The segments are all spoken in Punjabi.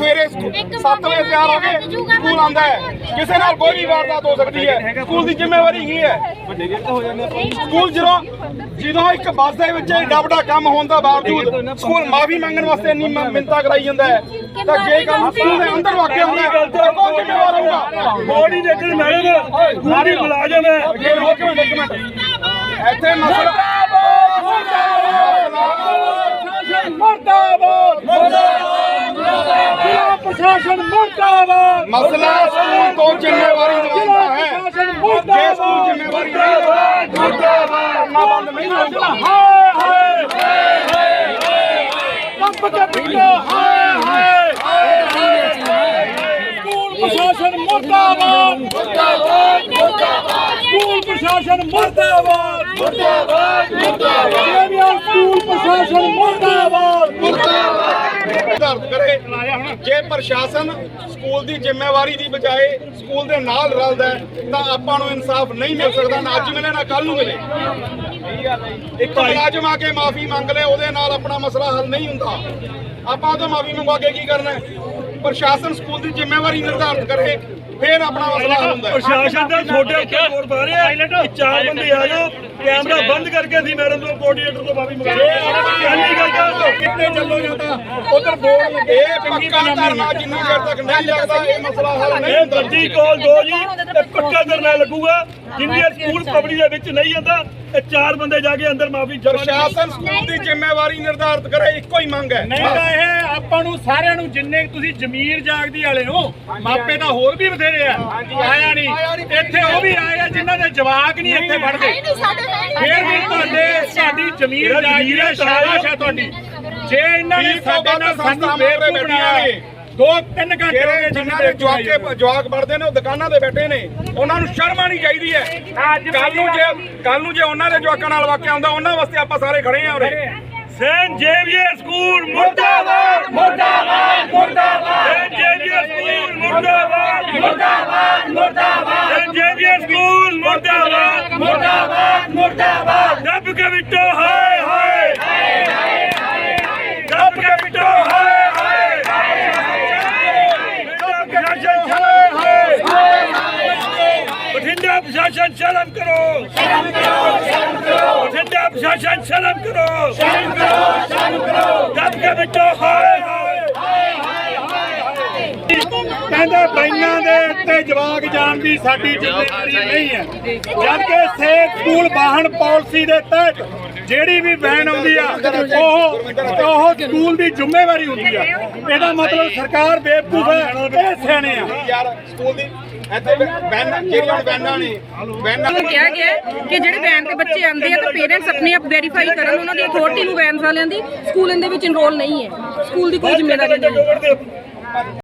ਸਵੇਰੇ 7 ਵਜੇ ਤਿਆਰ ਹੋ ਕੇ ਸਕੂਲ ਆਉਂਦਾ ਹੈ। ਕਿਸੇ ਨਾਲ ਕੋਈ ਵੀ ਵਾਰਦਾਤ ਹੋ ਸਕਦੀ ਹੈ। ਸਕੂਲ ਦੀ ਜ਼ਿੰਮੇਵਾਰੀ ਕੀ ਹੈ। ਸਕੂਲ ਜਦੋਂ ਜਦੋਂ ਇੱਕ ਬੱਸ ਦੇ ਵਿੱਚ ਏਡਾ ਵੱਡਾ ਕੰਮ ਹੋਣ ਦਾ ਬਾਵਜੂਦ ਸਕੂਲ ਮਾਫੀ ਮੰਗਣ ਵਾਸਤੇ ਇੰਨੀ ਮ- ਮਿੰਨਤਾਂ ਕਰਾਈ ਜਾਂਦਾ ਹੈ। ਤਾਂ ਜੇ ਕੰਮ ਸਕੂਲ ਦੇ ਅੰਦਰ ਵਾਕਿਆ ਹੁੰਦਾ ਹੈ ਤਾਂ ਕੌਣ ਜ਼ਿੰਮੇਵਾਰ ਹੋਊਗਾ? ਬੋਡੀ ਦੇ ਅੰਦਰ ਮੈਡਮ ਸਾਰੇ ਮੁਲਾਜ਼ਮ ਹੈ ਇੱਥੇ ਮਸਲਾ ਪ੍ਰਸ਼ਾਸਨ ਮਰਦਾਬਾਦ। ਮਸਲਾ ਸਕੂਲ ਤੋਂ ਜ਼ਿੰਮੇਵਾਰੀ ਨਿਭਾਉਂਦਾ ਹੈ। ਜੇ ਸਕੂਲ ਜ਼ਿੰਮੇਵਾਰੀ ਨਹੀਂ ਮੁਰਦਾਬਾਦ। ਨਾ ਬੰਦ ਨਹੀਂ ਹੋਊਗਾ ਹਾਏ ਹਾਏ ਕੰਪ ਕੇ ਪਿੱਛੇ ਹਾਏ ਹਾਏ ਸਕੂਲ ਪ੍ਰਸ਼ਾਸਨ ਮਰਦਾਬਾਦ। ਸਕੂਲ ਪ੍ਰਸ਼ਾਸਨ ਮਰਦਾਬਾਦ। ਮਰਦਾਬਾਦ ਮਰਦਾਬਾਦ। ਸਕੂਲ ਪ੍ਰਸ਼ਾਸਨ ਮਰਦਾਬਾਦ। ਦਰਦ ਕਰੇ। ਜੇ ਪ੍ਰਸ਼ਾਸਨ ਸਕੂਲ ਦੀ ਜ਼ਿੰਮੇਵਾਰੀ ਦੀ ਬਜਾਏ ਸਕੂਲ ਦੇ ਨਾਲ ਰਲਦਾ ਤਾਂ ਆਪਾਂ ਨੂੰ ਇਨਸਾਫ ਨਹੀਂ ਮਿਲ ਸਕਦਾ, ਨਾ ਅੱਜ ਮਿਲੇ, ਨਾ ਕੱਲ ਨੂੰ ਮਿਲੇ। ਇੱਕ ਮੁਲਾਜ਼ਮ ਆ ਕੇ ਮਾਫੀ ਮੰਗ ਲੇ, ਉਹਦੇ ਨਾਲ ਆਪਣਾ ਮਸਲਾ ਹੱਲ ਨਹੀਂ ਹੁੰਦਾ। ਆਪਾਂ ਉਹ ਤੋਂ ਮਾਫੀ ਮੰਗਵਾ ਕੇ ਕੀ ਕਰਨਾ ਪ੍ਰਸ਼ਾਸਨ ਸਕੂਲ ਦੀ ਜ਼ਿੰਮੇਵਾਰੀ ਨਿਰਧਾਰਿਤ ਕਰੇ ਫਿਰ ਆਪਣਾ ਮਸਲਾ ਹੱਲ ਹੁੰਦਾ ਹੈ। ਪ੍ਰਸ਼ਾਸਨ ਦਾ ਛੋਟੇ ਉੱਤੇ ਜ਼ੋਰ ਪਾ ਰਿਹਾ ਕਿ ਚਾਰ ਬੰਦੇ ਆ ਜਾਓ ਕੈਮਰਾ ਬੰਦ ਕਰਕੇ ਅਸੀਂ ਮੈਡਮ ਤੋਂ ਕੋਆਰਡੀਨੇਟਰ ਤੋਂ ਮਾਫੀ ਗੱਲ ਕਰ ਕਿੱਥੇ ਚੱਲੋ ਜਾਂਦਾ ਉਧਰ ਬੋਲ ਇਹ ਪੱਕਾ ਧਰਨਾ ਜਿੰਨੀ ਦੇਰ ਤੱਕ ਨਹੀਂ ਲੱਗਦਾ ਇਹ ਮਸਲਾ ਹੱਲ ਨਹੀਂ ਇਹ ਹੁੰਦਾ। ਗੱਡੀ ਕੋਲ ਦੋ ਜੀ ਤੇ ਪੱਕਾ ਧਰਨਾ ਲੱਗੂਗਾ। ਜਿੰਨੀ ਸਕੂਲ ਪਬਲਿਕ ਦੇ ਵਿੱਚ ਨਹੀਂ ਜਾਂਦਾ ਇਹ ਚਾਰ ਬੰਦੇ ਜਾ ਕੇ ਅੰਦਰ ਮਾਫੀ ਪ੍ਰਸ਼ਾਸਨ ਸਕੂਲ ਦੀ ਜ਼ਿੰਮੇਵਾਰੀ ਨਿਰਧਾਰਿਤ ਕਰੇ ਇੱਕੋ ਹੀ ਮੰਗ ਹੈ। ਨਹੀਂ ਤਾਂ ਇਹ ਆਪਾਂ ਨੂੰ ਸਾਰਿਆਂ ਨੂੰ ਜਿੰਨੇ ਤੁਸੀਂ ਜ਼ਮੀਰ ਜਾਗਦੀ ਵਾਲੇ ਹੋ ਮਾਪੇ ਤਾਂ ਹੋਰ ਵੀ ਬਥੇਰੇ ਆ। ਆਇਆ ਨਹੀਂ ਇੱਥੇ ਉਹ ਵੀ ਆਏ ਆ ਜਿਨ੍ਹਾਂ ਦੇ ਜਵਾਕ ਨਹੀਂ ਇੱਥੇ ਪੜਦੇ ਫੇਰ ਵੀ ਤੁਹਾਡੇ ਸਾਡੀ ਜ਼ਮੀਰ ਮੇਰਾ ਜਾਗਦੀ ਹੈ ਸ਼ਾਬਾਸ਼ ਹੈ ਤੁਹਾਡੀ। ਜੇ ਇਹਨਾਂ ਨੇ ਸਾਡੇ ਨਾਲ ਸਾਨੂੰ ਬੇਵਕੂਫ ਬਣਾਇਆ। ਦੋ ਤਿੰਨ ਘੰਟੇ ਹੋ ਗਏ ਜਿਨ੍ਹਾਂ ਦੇ ਜਵਾਕੇ ਜਵਾਕ ਪੜਦੇ ਨੇ ਉਹ ਦੁਕਾਨਾਂ ਤੇ ਬੈਠੇ ਨੇ। ਉਹਨਾਂ ਨੂੰ ਸ਼ਰਮ ਆਣੀ ਚਾਹੀਦੀ ਹੈ। ਕੱਲ ਨੂੰ ਜੇ ਕੱਲ ਨੂੰ ਜੇ ਉਹਨਾਂ ਦੇ ਜਵਾਕਾਂ ਨਾਲ ਵਾਕਿਆ ਹੁੰਦਾ ਉਹਨਾਂ ਵਾਸਤੇ ਆਪਾਂ ਸਾਰੇ ਖੜੇ ਆ ਉਰੇ। ਸੈਂਟ ਜੇਵੀਅਰ ਸਕੂਲ ਮੁਰਦਾਬਾਦ ਮੁਰਦਾਬਾਦ ਮੁਰਦਾਬਾਦ। ਸੈਂਟ ਜੇਵੀਅਰ ਸਕੂਲ ਮੁਰਦਾਬਾਦ ਮੁਰਦਾਬਾਦ ਮੁਰਦਾਬਾਦ। ਸੈਂਟ ਜੇਵੀਅਰ ਸਕੂਲ ਮੁਰਦਾਬਾਦ ਮੁਰਦਾਬਾਦ ਮੁਰਦਾਬਾਦ। ਦੱਬ ਕੇ ਬਿੱਟੋ ਹਾਏ ਹਾਏ ਹਾਏ ਦੱਬ ਕੇ ਬਿੱਟੋ ਹਾਏ ਹਾਏ ਦੱਬ ਕੇ ਪ੍ਰਸ਼ਾਸਨ ਹਾਏ ਹਾਏ ਬਠਿੰਡਾ ਪ੍ਰਸ਼ਾਸਨ ਸ਼ਰਮ ਕਰੋ ਸ਼ਰਮ ਕਰੋ ਸ਼ਰਮ ਕਰੋ ਪ੍ਰਸ਼ਾਸਨ ਸ਼ਰਮ ਕਰੋ। ਸ਼ਰਮ ਕਰੋ ਸ਼ਰਮ ਕਰੋ। ਦੱਬ ਕੇ ਬਿੱਟੋ ਹਾਏ ਹਾਏ। ਕਹਿੰਦੇ ਬੈਨਾਂ ਦੇ ਉੱਤੇ ਜਵਾਕ ਜਾਣ ਦੀ ਸਾਡੀ ਜ਼ਿੰਮੇਵਾਰੀ ਨਹੀਂ ਹੈ। ਜਦ ਕਿ ਸੇਫ ਸਕੂਲ ਵਾਹਨ ਪਾਲਿਸੀ ਦੇ ਤਹਿਤ ਜਿਹੜੀ ਵੀ ਵੈਨ ਆਉਂਦੀ ਆ ਉਹ ਉਹ ਸਕੂਲ ਦੀ ਜ਼ਿੰਮੇਵਾਰੀ ਹੁੰਦੀ ਆ। ਇਹਦਾ ਮਤਲਬ ਸਰਕਾਰ ਬੇਵਕੂਫ ਹੈ ਇਹ ਸਿਆਣੇ ਆ। ਯਾਰ ਸਕੂਲ ਦੀ ਇੱਥੇ ਵੈਨ ਜਿਹੜੀਆਂ ਹੁਣ ਵੈਨਾਂ ਨੇ, ਵੈਨਾਂ ਨੂੰ ਕਿਹਾ ਗਿਆ ਹੈ ਕਿ ਜਿਹੜੇ ਵੈਨ ਤੇ ਬੱਚੇ ਆਉਂਦੇ ਆ ਤਾਂ ਪੇਰੈਂਟਸ ਆਪਣੇ ਆਪ ਵੈਰੀਫਾਈ ਕਰਨ, ਉਹਨਾਂ ਦੀ ਅਥਾਰਟੀ ਨੂੰ ਵੈਨ ਵਾਲਿਆਂ ਦੀ, ਸਕੂਲ ਦੇ ਵਿੱਚ ਇਨਰੋਲ ਨਹੀਂ ਹੈ। ਸਕੂਲ ਦੀ ਕੋਈ ਜ਼ਿੰਮੇਵਾਰੀ ਨਹੀਂ ਹੈ।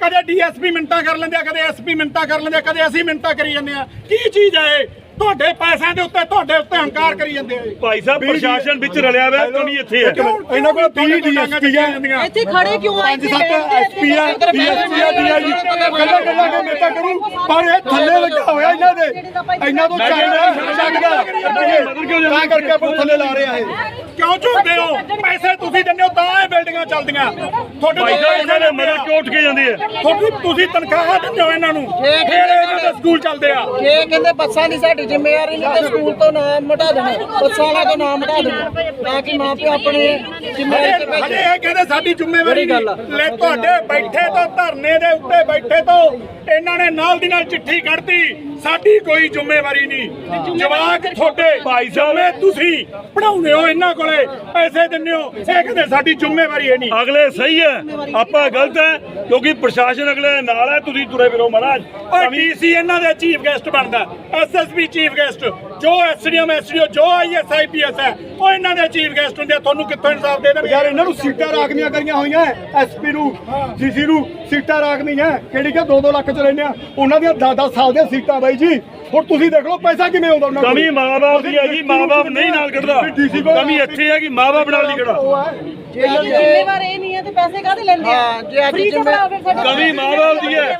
ਕਦੇ ਡੀਐਸਪੀ ਮਿੰਟਾਂ ਕਰ ਲੈਂਦੇ ਆ ਕਦੇ ਐਸਪੀ ਮਿੰਟਾਂ ਕਰ ਲੈਂਦੇ ਆ ਕਦੇ ਅਸੀਂ ਮਿੰਟਾਂ ਕਰੀ ਜਾਂਦੇ ਆ। ਕੀ ਚੀਜ਼ ਹੈ ਇਹ? ਤੁਹਾਡੇ ਪੈਸਿਆਂ ਦੇ ਉੱਤੇ ਤੁਹਾਡੇ ਉੱਤੇ ਹੰਕਾਰ ਕਰੀ ਜਾਂਦੇ ਆ। ਭਾਈ ਸਾਹਿਬ ਪ੍ਰਸ਼ਾਸਨ ਵਿੱਚ ਰਲਿਆ ਹੋਇਆ ਕਮੀ ਇੱਥੇ ਹੈ। ਕਿਉਂ? ਇਹਨਾਂ ਕੋਲ 20 ਡੀਐਸਪੀ ਆ। ਇੱਥੇ ਖੜੇ ਕਿਉਂ ਆ? ਪੰਜ ਸੱਤ ਐਸਪੀ ਆ। ਡੀਐਸਪੀ ਆ ਡੀਆਈਜੀ ਕੱਲਾ ਕੱਲਾ ਕੇ ਮੇਤਾ ਕਰੂ ਪਰ ਇਹ ਥੱਲੇ ਲੱਗਾ ਹੋਇਆ ਇਹਨਾਂ ਦੇ। ਇਹਨਾਂ ਤੋਂ ਚਾਹੀਦਾ ਛੱਡ ਗਿਆ ਤਾਂ ਕਰਕੇ ਆਪਾਂ ਥੱਲੇ ਲਾ ਰਹੇ ਆ ਇਹ। ਕਿਉਂ ਝੁਕਦੇ ਹੋ? ਪੈਸੇ ਤੁਸੀਂ ਦਿੰਦੇ ਹੋ ਤਾਂ ਇਹ ਬਿਲਡਿੰਗਾਂ ਚੱਲਦੀਆਂ। ਤੁਹਾਡੇ ਭਾਈ ਸਾਹਿਬ ਇਹਨਾਂ ਦੇ ਮਦਦ ਕਿਉਂ ਉੱਠ ਕੇ ਜਾਂਦੀ ਹੈ? ਤੁਹਾਡੀ ਤੁਸੀਂ ਤਨਖਾਹਾਂ ਦਿੰਦੇ ਹੋ ਇਹਨਾਂ ਨੂੰ। ਫਿਰ ਇਹਨਾਂ ਦੇ ਸਕੂਲ ਚੱਲਦੇ ਆ। ਇਹ ਕਹਿੰਦੇ ਬੱਸਾਂ ਦੀ ਸਾਡੀ ਜ਼ਿੰਮੇਵਾਰੀ ਨਹੀਂ ਤੇ ਸਕੂਲ ਤੋਂ ਨਾਮ ਮਿਟਾ ਦੇਣਾ। ਬੱਸਾਂ ਵਾਲਾ ਤੋਂ ਨਾਮ ਮਿਟਾ ਦੇਣਾ ਤਾਂ ਕਿ ਮਾਂ ਪਿਓ ਆਪਣੇ ਜ਼ਿੰਮੇਵਾਰੀ ਤੇ ਭੇਜਣ ਇਹ ਕਹਿੰਦੇ ਸਾਡੀ ਜ਼ਿੰਮੇਵਾਰੀ ਨਹੀਂ ਲੈ ਤੁਹਾਡੇ ਬੈਠੇ ਤੋਂ ਧਰਨੇ ਦੇ ਉੱਤੇ ਬੈਠੇ ਤੋਂ ਇਹਨਾਂ ਨੇ ਨਾਲ ਦੀ ਨਾਲ ਚਿੱਠੀ ਕੱਢਤੀ। ਸਾਡੀ ਕੋਈ ਜ਼ਿੰਮੇਵਾਰੀ ਨਹੀਂ। ਜਵਾਕ ਤੁਹਾਡੇ ਭਾਈ ਸਾਹਿਬ- ਜਿਵੇਂ ਤੁਸੀਂ ਪੜਾਉਂਦੇ ਹੋ ਇਹਨਾਂ ਕੋਲੇ ਪੈਸੇ ਦਿੰਦੇ ਹੋ ਇਹ ਕਹਿੰਦੇ ਸਾਡੀ ਜ਼ਿੰਮੇਵਾਰੀ ਹੈ ਨਹੀਂ। ਅਗਲੇ ਸਹੀ ਹੈ ਆਪਾਂ ਗਲਤ ਹੈ ਕਿਉਂਕਿ ਪ੍ਰਸ਼ਾਸਨ ਅਗਲੇ ਨਾਲ ਹੈ ਤੁਸੀਂ ਤੁਰੇ ਫਿਰੋ ਮਹਾਰਾਜ। ਔਰ ਡੀਸੀ ਇਹਨਾਂ ਦੇ ਚੀਫ ਗੈਸਟ ਬਣਦਾ? ਐਸਐਸਪੀ ਚੀਫ ਗੈਸਟ ਜੋ ਐਸਡੀਐਮ ਐਸਡੀਓ ਜੋ ਆਈਐਸ ਆਈਪੀਐਸ ਹੈ ਉਹ ਇਹਨਾਂ ਦੇ ਚੀਫ ਗੈਸਟ ਹੁੰਦੇ ਆ ਤੁਹਾਨੂੰ ਕਿੱਥੋਂ ਇਨਸਾਫ ਦੇ ਦੇਣਗੇ? ਯਾਰ ਇਹਨਾਂ ਨੂੰ ਸੀਟਾਂ ਰਾਖਵੀਆਂ ਕਰੀਆਂ ਹੋਈਆਂ ਐਸਪੀ ਨੂੰ ਡੀਸੀ ਨੂੰ ਸੀਟਾਂ ਰਾਖਵੀਆਂ ਕਿਹੜੀ ਕਿ 2-2 ਲੱਖ ਚ ਲੈਂਦੇ ਆ। ਉਹਨਾਂ ਦੀਆਂ 10-10 ਸਾਲ ਦੀਆਂ ਸੀਟਾਂ ਬਾਈ। ਜੀ ਹੁਣ ਤੁਸੀਂ ਦੇਖ ਲਓ ਪੈਸਾ ਕਿਵੇਂ ਆਉਂਦਾ ਉਹਨਾਂ ਕੋਲ। ਕਮੀ ਮਾਂ-ਬਾਪ ਦੀ ਹੈ ਜੀ ਮਾਂ-ਬਾਪ ਨਹੀਂ ਨਾਲ ਕੱਢਦਾ ਕਮੀ ਇੱਥੇ ਹੈ ਕਿ ਮਾਂ-ਬਾਪ ਨਾਲ ਨਹੀਂ ਕੱਢਦਾ ਜ਼ਿੰਮੇਵਾਰ ਇਹ ਨਹੀਂ ਤੇ ਪੈਸੇ ਕਾਹਦੇ ਲੈਂਦੇ ਆ? ਹਾਂ ਜੇ ਅੱਜ ਜ਼ਿੰਮੇਵਾਰ ਕਮੀ ਮਾਂ-ਬਾਪ ਦੀ ਹੈ।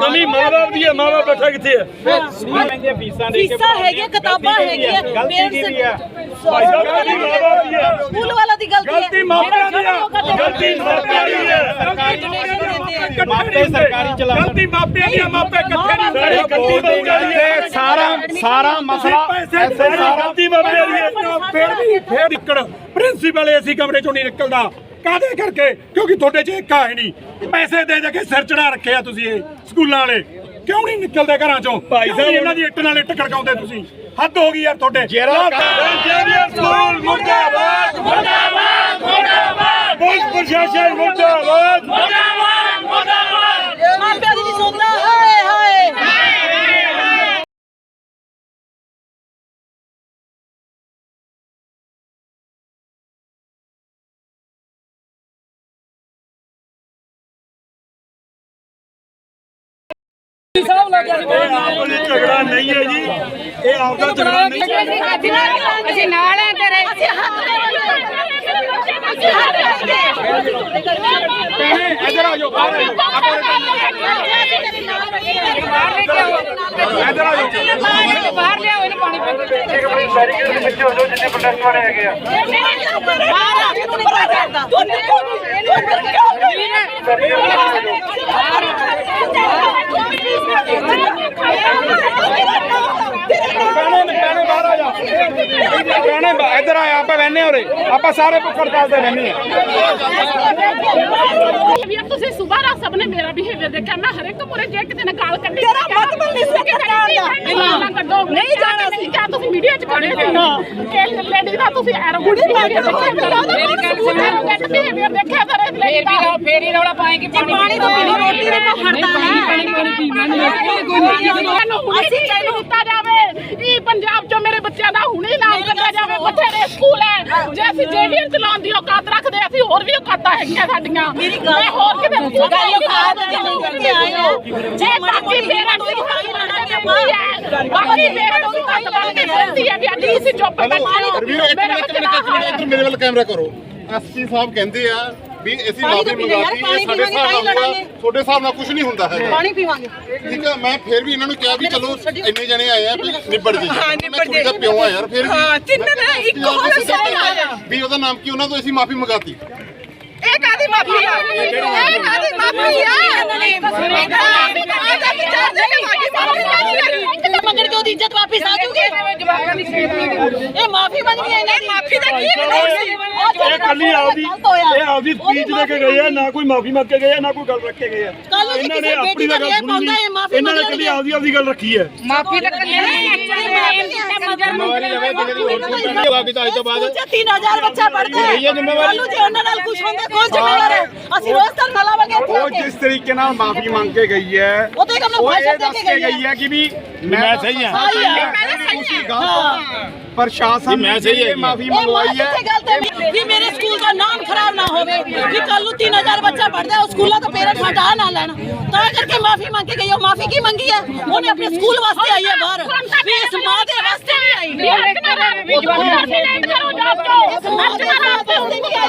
ਕਮੀ ਮਾਂ-ਬਾਪ ਦੀ ਹੈ ਮਾਂ-ਬਾਪ ਬੈਠਾ ਕਿੱਥੇ ਹੈ? ਫੀਸਾਂ ਹੈਗੀਆਂ ਕਿਤਾਬਾਂ ਹੈਗੀਆਂ। ਪੇਰੈਂਟਸ ਭਾਈ ਸਾਹਿਬ ਕਮੀ ਮਾਂ-ਬਾਪ ਦੀ ਹੈ। ਸਕੂਲ ਵਾਲਾ ਦੀ ਗਲਤੀ ਹੈ। ਗਲਤੀ ਮਾਪਿਆਂ ਦੀ ਆ। ਗਲਤੀ ਮਾਪਿਆਂ ਦੀ ਹੈ। ਮਾਪੇ ਸਰਕਾਰੀ ਚਲਾ ਗਲਤੀ ਮਾਪਿਆਂ ਦੀ ਆ ਮਾਪੇ ਇਕੱਠੇ ਨਹੀਂ ਸਾਰੇ ਗਲਤੀ ਮਾਪਿਆਂ ਦੀ ਹੈ। ਸਾਰਾ ਸਾਰਾ ਮਸਲਾ ਪੈਸੇ ਸਾਰੀ ਗਲਤੀ ਮਾਪਿਆਂ ਦੀ ਹੈ। ਫਿਰ ਵੀ ਫਿਰ ਪ੍ਰਿੰਸੀਪਲ ਏਸੀ ਕਮਰੇ ਚੋਂ ਨਹੀਂ ਨਿਕਲਦਾ। ਕਾਦੇ ਕਰਕੇ? ਕਿਉਂਕਿ ਤੁਹਾਡੇ 'ਚ ਇੱਕ ਹੈ ਨਹੀਂ। ਪੈਸੇ ਦੇ ਦੇ ਕੇ ਸਿਰ ਚੜਾ ਰੱਖੇ ਆ ਤੁਸੀਂ ਇਹ ਸਕੂਲਾਂ ਵਾਲੇ। ਕਿਉਂ ਨਹੀਂ ਨਿਕਲਦੇ ਘਰਾਂ ਚੋਂ? ਭਾਈ ਸਾਹਿਬ। ਇਹਨਾਂ ਦੀ ਇੱਟ ਨਾਲ ਇੱਟ ਖੜਕਾਉਂਦੇ ਤੁਸੀਂ? ਹੱਦ ਹੋ ਗਈ ਯਾਰ ਤੁਹਾਡੇ। ਇੰਜੀਨੀਅਰ ਸਕੂਲ ਮੁਰਦਾਬਾਦ ਮੁਰਦਾਬਾਦ ਮੁਰਦਾਬਾਦ। ਪੁਲਿਸ ਪ੍ਰਸ਼ਾਸਨ ਮੁਰਦਾਬਾਦ। ਮਾਪਿਆਂ ਇਹ ਆਪਸ ਵਿੱਚ ਝਗੜਾ ਨਹੀਂ ਹੈ ਜੀ। ਇਹ ਆਪਦਾ ਝਗੜਾ ਨਹੀਂ ਹੈ। ਅਸੀਂ ਨਾਲ ਆ ਤੇਰੇ ਅਸੀਂ ਇੱਧਰ ਆ ਜਾਓ ਬਾਹਰ ਆ ਜਾਓ ਇੱਧਰ ਆ ਜਾਓ ਬਾਹਰ ਲਿਆਓ ਇਹਨੂੰ ਪਾਣੀ ਕਹਿਣੇ ਕਹਿਣੇ ਬਾਹਰ ਆ ਜਾ ਕਹਿਣੇ ਬਾ- ਇੱਧਰ ਆ ਆਪਾਂ ਬੈਠਨੇ ਹੋਰੇ ਆਪਾਂ ਸਾਰੇ ਚੱਲਦੇ ਰਹਿੰਦੇ ਆ ਵੀ ਤੁਸੀਂ ਸੁਬਾਹ ਰਾਤ ਸਭ ਨੇ ਮੇਰਾ ਬਿਹੇਵੀਅਰ ਦੇਖਿਆ ਮੈਂ ਹਰ ਇੱਕ ਮੁਰੇ ਜੇ ਕਿਤੇ ਨੇ ਗਾਲ ਕੱਢੀ ਤੇਰਾ ਮਤ ਬੰਦੀ ਸੀ ਕਿ ਕੱਢੋ ਨਹੀਂ ਜਾਣਾ ਸੀ ਕਿਆ ਤੁਸੀਂ ਮੀਡੀਆ 'ਚ ਖੜੇ ਹੋ ਕਿ ਲੇਡੀ ਦਾ ਤੁਸੀਂ ਐਰੋਗੈਂਟ ਬਿਹੇਵੀਅਰ ਦੇਖਿਆ ਤੇਰੇ ਲੇਡੀ ਦਾ ਫੇਰੀ ਰੌਲਾ ਪਾਏਗੀ ਪਾਣੀ ਤੋਂ ਬਿਨਾਂ ਰੋਟੀ ਨਹੀਂ ਪਾਣੀ ਪਾਣੀ ਪੀਣਾ ਨਹੀਂ ਅਸੀਂ ਚਾਹਨੂੰ ਦਿੱਤਾ ਜਾਵੇ ਪੰਜਾਬ 'ਚੋਂ ਮੇਰੇ ਬੱਚਿਆਂ ਦਾ ਹੁਣੇ ਨਾਮ ਕੱਢਿਆ ਜਾਵੇ ਬਥੇਰੇ ਸਕੂਲ ਹੈ ਜੇ ਅਸੀਂ ਜੇਵੀਐਨ ਚਲਾਉਣ ਦੀ ਔਕਾਤ ਰੱਖਦੇ ਅਸੀਂ ਹੋਰ ਵੀ ਔਕਾਤਾਂ ਹੈਗੀਆਂ ਸਾਡੀਆਂ। ਮੈਂ ਹੋਰ ਕਿਤੇ ਸਕੂਲ ਗੱਲ ਔਕਾਤ ਦੀ ਨਹੀਂ ਕਰਕੇ ਆਏ ਹੋ। ਜੇ ਬਾਕੀ ਪੇਰੈਂਟਸ ਦੀ ਲੜਦੇ ਹੁੰਦੀ ਹੈ ਬਾਕੀ ਪੇਰੈਂਟਸ ਦੀ ਖਾਈ ਲੜਦੇ ਹੁੰਦੀ ਹੈ ਵੀ ਅੱਜ ਤੁਸੀਂ ਚੁੱਪ ਬੈਠੇ ਮੇਰੇ ਬੱਚੇ ਦਾ ਮੇਰੇ ਵੱਲ ਕੈਮਰਾ ਕਰੋ। ਐਸਪੀ ਸਾਹਿਬ ਕਹਿੰਦੇ ਆ ਵੀ ਅਸੀਂ ਮਾਫੀ ਮੰਗਾਤੀ ਇਹ ਸਾਡੇ ਹਿਸਾਬ ਨਾਲ ਤੁਹਾਡੇ ਹਿਸਾਬ ਨਾਲ ਕੁਝ ਨਹੀਂ ਹੁੰਦਾ ਹੈ ਪਾਣੀ ਪੀਵਾਂਗੇ। ਠੀਕ ਹੈ ਮੈਂ ਫਿਰ ਵੀ ਇਹਨਾਂ ਨੂੰ ਕਿਹਾ ਵੀ ਚਲੋ ਇੰਨੇ ਜਣੇ ਆਏ ਆ ਵੀ ਨਿਬੜ ਜੀ ਹਾਂ ਨਿਬੜ ਜੀ ਦਾ ਪਿਓ ਆ ਯਾਰ ਫਿਰ ਵੀ ਹਾਂ ਤਿੰਨ ਨੇ ਇੱਕੋ ਹੋਇਆ ਵੀ ਉਹਦਾ ਨਾਮ ਕੀ ਉਹਨਾਂ ਤੋਂ ਅਸੀਂ ਮਾਫੀ ਮੰਗਾਤੀ। ਇਹ ਕਾਦੀ ਮਾਫੀ ਆ? ਇਹ ਕਾਦੀ ਮਾਫੀ? ਆ? ਮੰਗਣ ਕੇ ਉਹਦੀ ਇੱਜ਼ਤ ਵਾਪਸ ਆ ਜੂਗੀ। ਦੀ ਇਹ ਮਾਫੀ ਮੰਗਣੀ ਹੈ ਇਹਨਾਂ ਦੀ। ਮਾਫੀ? ਦਾ ਕੀ ਇਹ ਕੱਲੀ ਆਪਦੀ ਇਹ ਆਪਦੀ ਸਪੀਚ ਦੇ ਕੇ ਗਏ ਆ ਨਾ ਕੋਈ ਮਾਫੀ ਮੰਗ ਕੇ ਗਏ ਆ ਨਾ ਕੋਈ ਗੱਲ ਰੱਖ ਕੇ ਗਏ ਆ। ਕੱਲ੍ਹ ਨੂੰ ਜੇ ਇਹਨਾਂ ਨੇ ਕਿਸੇ ਆਪਣੀ ਬੇਟੀ ਤਾਂ ਦਾ ਗੱਲ ਵਿਆਹ ਸੁਣੀ ਪਾਉਂਦਾ ਹੈ, ਨਹੀਂ। ਮਾਫ਼ੀ ਇਹਨਾਂ ਨੇ ਮੰਗਣਗੇ। ਕੱਲੀ ਆਪਦੀ ਆਪਦੀ ਗੱਲ ਰੱਖੀ ਹੈ। ਮਾਫੀ ਤਾਂ ਕੱਲੇ 'ਚ 3000 ਬੱਚਾ ਪੜਦਾ ਹੈ। ਕੱਲ੍ਹ ਨੂੰ ਜੇ ਉਹਨਾਂ ਨਾਲ ਕੁਝ ਹੁੰਦਾ ਕੌਣ ਜ਼ਿੰਮੇਵਾਰ ਹੈ? ਅਸੀਂ ਰੋਜ਼ ਧਰਨਾ ਲਾਵਾਂਗੇ ਇੱਥੇ ਆ ਉਹ ਜਿਸ ਤਰੀਕੇ ਨਾਲ ਮਾਫੀ ਮੰਗ ਕੇ ਗਈ ਹੈ ਉਹ ਤੇ ਕੰਮ ਉਹ ਇਹ ਦੱਸ ਕੇ ਗਈ ਹੈ। ਕਿ ਵੀ ਮੈਂ ਸਹੀ ਹਾਂ। ਸਹੀ ਹੈ। ਤੁਸੀਂ ਗਲਤ ਪ੍ਰਸ਼ਾਸਨ ਮੈਂ ਸਹੀ ਨੇ ਹੈਗੀ। ਮਾਫੀ ਮੰਗਵਾਈ ਹੈ ਵੀ ਮੇਰੇ ਸਕੂਲ ਦਾ ਨਾਮ ਖਰਾਬ ਨਾ ਹੋਵੇ ਕਿ ਕੱਲ ਨੂੰ 3000 ਬੱਚਾ ਪੜਦਾ ਉਹ ਸਕੂਲਾਂ ਤੋਂ ਪੇਰੈਂਟਸ ਹਟਾ ਨਾ ਲੈਣ। ਤਾਂ ਕਰਕੇ ਮਾਫੀ ਮੰਗ ਕੇ ਗਈ ਉਹ ਮਾਫੀ ਕੀ ਮੰਗੀ ਹੈ ਉਹਨੇ ਆਪਣੇ ਸਕੂਲ ਵਾਸਤੇ ਆਈ ਹੈ ਬਾਹਰ। ਵੀ ਇਸ ਮਾਂ ਦੇ ਵਾਸਤੇ ਵੀ ਆਈ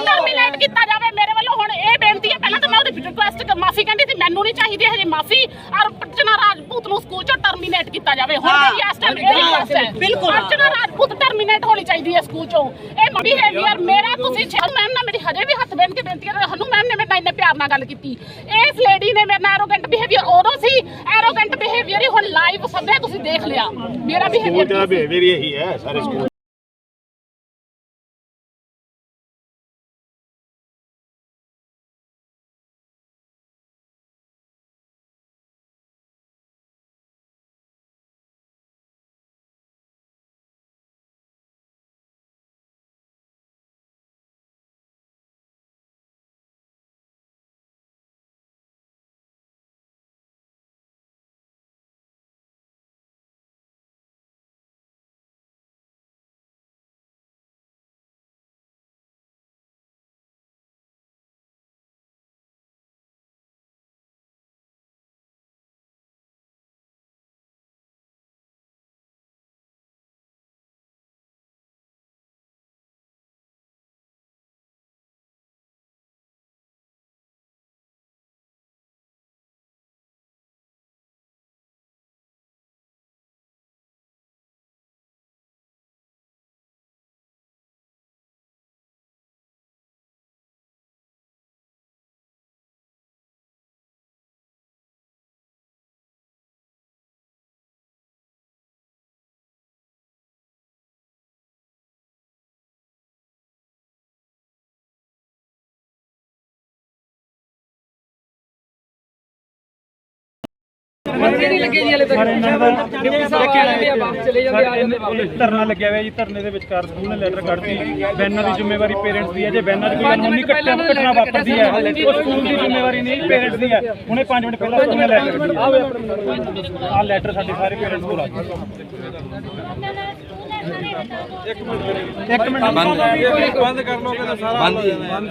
ਟਰਮੀਨੇਟ ਕੀਤਾ ਜਾਵੇ। ਮੇਰੇ ਵੱਲੋਂ ਹੁਣ ਇਹ ਬੇਨਤੀ ਹੈ। ਪਹਿਲਾਂ ਤਾਂ ਮੈਂ ਉਹਦੀ ਰਿਕੁਐਸਟ ਮਾਫੀ ਕਹਿੰਦੀ ਸੀ ਮੈਨੂੰ ਨਹੀਂ ਚਾਹੀਦੀ ਹਜੇ ਮਾਫੀ। ਔਰ ਅਰਚਨਾ ਰਾਜਪੂਤ ਨੂੰ ਸਕੂਲ ਚੋਂ ਟਰਮੀਨੇਟ ਕੀਤਾ ਜਾਵੇ। ਹੁਣ ਮੇਰੀ ਇਸ ਟਾਈਮ ਇਹ ਰਿਕੁਐਸਟ ਹੈ। ਬਿਲਕੁਲ। ਅਰਚਨਾ ਰਾਜਪੂਤ ਟਰਮੀਨੇਟ ਹੋਣੀ ਚਾਹੀਦੀ ਹੈ ਸਕੂਲ ਚੋਂ। ਇਹ ਬਿਹੇਵੀਅਰ ਮੇਰਾ ਤੁਸੀਂ ਛੇ ਮੈਮ ਨਾਲ ਮੇਰੀ ਹਜੇ ਵੀ ਹੱਥ ਬੰਨ ਕੇ ਬੇਨਤੀ ਹੈ। ਹਨੂ ਮੈਮ ਨੇ ਮੇਰੇ ਨਾਲ ਇੰਨੇ ਪਿਆਰ ਨਾਲ ਗੱਲ ਕੀਤੀ। ਇਸ ਲੇਡੀ ਨੇ ਮੇਰੇ ਨਾਲ ਐਰੋਗੈਂਟ ਬਿਹੇਵੀਅਰ ਉਦੋਂ ਸੀ। ਐਰੋਗੈਂਟ ਬਿਹੇਵੀਅਰ ਹੀ ਹੁਣ ਲਾਈਵ ਸਭੇ ਤੁਸੀਂ ਦੇਖ ਲਿਆ। ਮੇਰਾ ਬਿਹੇਵੀਅਰ ਬਿਹੇਵੀਅਰ ਇਹੀ ਹੈ ਸਾਰੇ ਸਕੂਲ ਧਰਨਾ ਲੱਗਿਆ ਹੋਇਆ ਜੀ ਧਰਨੇ ਦੇ ਵਿਚਕਾਰ ਸਕੂਲ ਨੇ ਲੈਟਰ ਕੱਢਤੀ। ਬੈਨਾਂ ਦੀ ਜ਼ਿੰਮੇਵਾਰੀ ਪੇਰੈਂਟਸ ਦੀ ਹੈ। ਜੇ ਬੈਨਾਂ 'ਚ ਕੋਈ ਅਨਹੋਣੀ ਘਟਨਾ ਘਟਨਾ ਵਾਪਰਦੀ ਹੈ ਉਹ ਸਕੂਲ ਦੀ ਜ਼ਿੰਮੇਵਾਰੀ ਨਹੀਂ ਪੇਰੈਂਟਸ ਦੀ ਹੈ। ਹੁਣੇ 5 ਮਿੰਟ ਪਹਿਲਾਂ ਸਕੂਲ ਨੇ ਲੈਟਰ ਆ ਲੈਟਰ ਸਾਡੇ ਸਾਰੇ ਪੇਰੈਂਟਸ ਕੋਲ ਆ ਇੱਕ ਮਿੰਟ ਬੰਦ ਬੰਦ ਕਰ ਲਓ ਸਾਰਾ ਬੰਦ ਬੰਦ